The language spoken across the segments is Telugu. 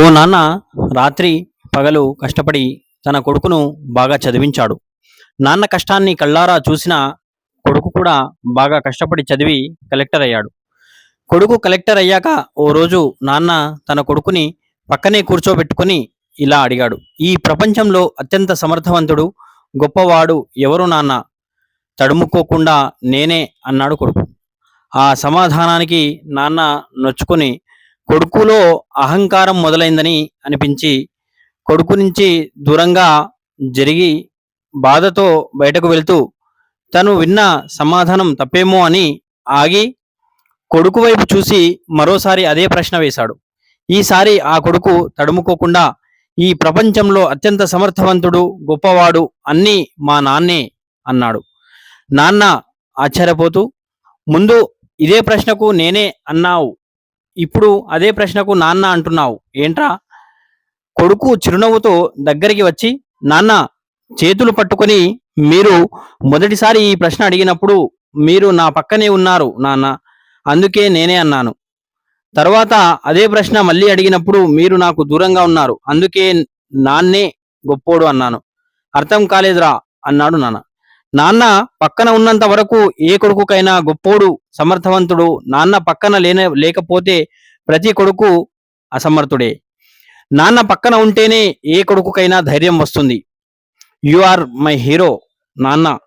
ఓ నాన్న రాత్రి పగలు కష్టపడి తన కొడుకును బాగా చదివించాడు. నాన్న కష్టాన్ని కళ్ళారా చూసిన కొడుకు కూడా బాగా కష్టపడి చదివి కలెక్టర్ అయ్యాడు. కొడుకు కలెక్టర్ అయ్యాక ఓ రోజు నాన్న తన కొడుకుని పక్కనే కూర్చోబెట్టుకొని ఇలా అడిగాడు. ఈ ప్రపంచంలో అత్యంత సమర్థవంతుడు గొప్పవాడు ఎవరు నాన్న? తడుముకోకుండా నేనే అన్నాడు కొడుకు. ఆ సమాధానానికి నాన్న నొచ్చుకొని కొడుకులో అహంకారం మొదలైందని అనిపించి కొడుకు నుంచి దూరంగా జరిగి బాధతో బయటకు వెళ్తూ తను విన్న సమాధానం తప్పేమో అని ఆగి కొడుకు వైపు చూసి మరోసారి అదే ప్రశ్న వేశాడు. ఈసారి ఆ కొడుకు తడుముకోకుండా ఈ ప్రపంచంలో అత్యంత సమర్థవంతుడు గొప్పవాడు అన్నీ మా నాన్నే అన్నాడు. నాన్న ఆశ్చర్యపోతూ ముందు ఇదే ప్రశ్నకు నేనే అన్నావు. ఇప్పుడు అదే ప్రశ్నకు నాన్న అంటున్నావు. ఏంట్రా? కొడుకు చిరునవ్వుతో దగ్గరికి వచ్చి నాన్న చేతులు పట్టుకొని మీరు మొదటిసారి ఈ ప్రశ్న అడిగినప్పుడు మీరు నా పక్కనే ఉన్నారు నాన్న. అందుకే నేనే అన్నాను. తర్వాత అదే ప్రశ్న మళ్ళీ అడిగినప్పుడు మీరు నాకు దూరంగా ఉన్నారు. అందుకే నాన్నే గొప్పోడు అన్నాను. అర్థం కాలేదురా అన్నాడు నాన్న. నాన్న పక్కన ఉన్నంత వరకు ఏ కొడుకుకైనా గొప్పోడు సమర్థవంతుడు. నాన్న పక్కన లేనే లేకపోతే ప్రతి కొడుకు అసమర్థుడే. నాన్న పక్కన ఉంటేనే ఏ కొడుకుకైనా ధైర్యం వస్తుంది. యు ఆర్ మై హీరో నాన్న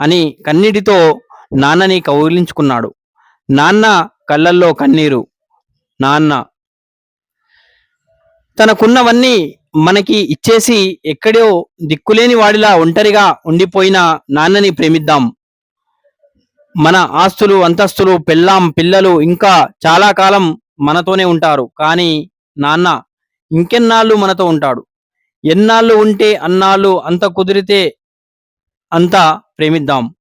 అని కన్నీటితో నాన్నని కౌగిలించుకున్నాడు. నాన్న కళ్ళల్లో కన్నీరు. నాన్న తనకున్నవన్నీ మనకి ఇచ్చేసి ఎక్కడో దిక్కులేని వాడిలా ఒంటరిగా ఉండిపోయిన నాన్నని ప్రేమిద్దాం. మన ఆస్తులు అంతస్తులు పెళ్ళాం పిల్లలు ఇంకా చాలా కాలం మనతోనే ఉంటారు. కానీ నాన్న ఇంకెన్నాళ్ళు మనతో ఉంటాడు? ఎన్నాళ్ళు ఉంటే అన్నాళ్ళు అంత కుదిరితే అంత ప్రేమిద్దాం.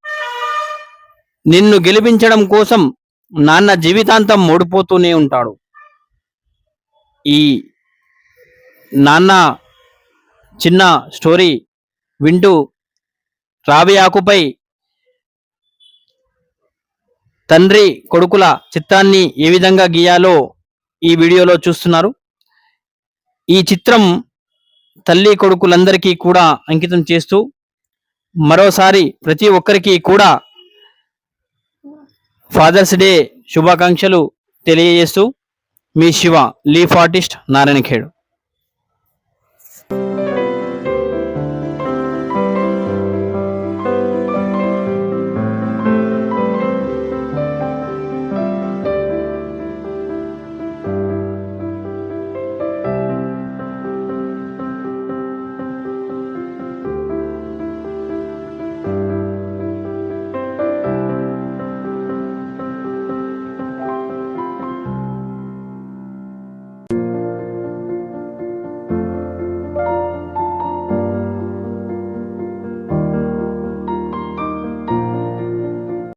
నిన్ను గెలిపించడం కోసం నాన్న జీవితాంతం ఓడిపోతూనే ఉంటాడు. ఈ నాన్న చిన్న స్టోరీ వింటూ రావి ఆకుపై తండ్రి కొడుకుల చిత్రాన్ని ఏ విధంగా గీయాలో ఈ వీడియోలో చూస్తున్నారు. ఈ చిత్రం తల్లి కొడుకులందరికీ కూడా అంకితం చేస్తూ మరోసారి ప్రతి ఒక్కరికి కూడా ఫాదర్స్ డే శుభాకాంక్షలు తెలియజేస్తూ మీ శివ లీఫ్ ఆర్టిస్ట్ నారాయణఖేడు.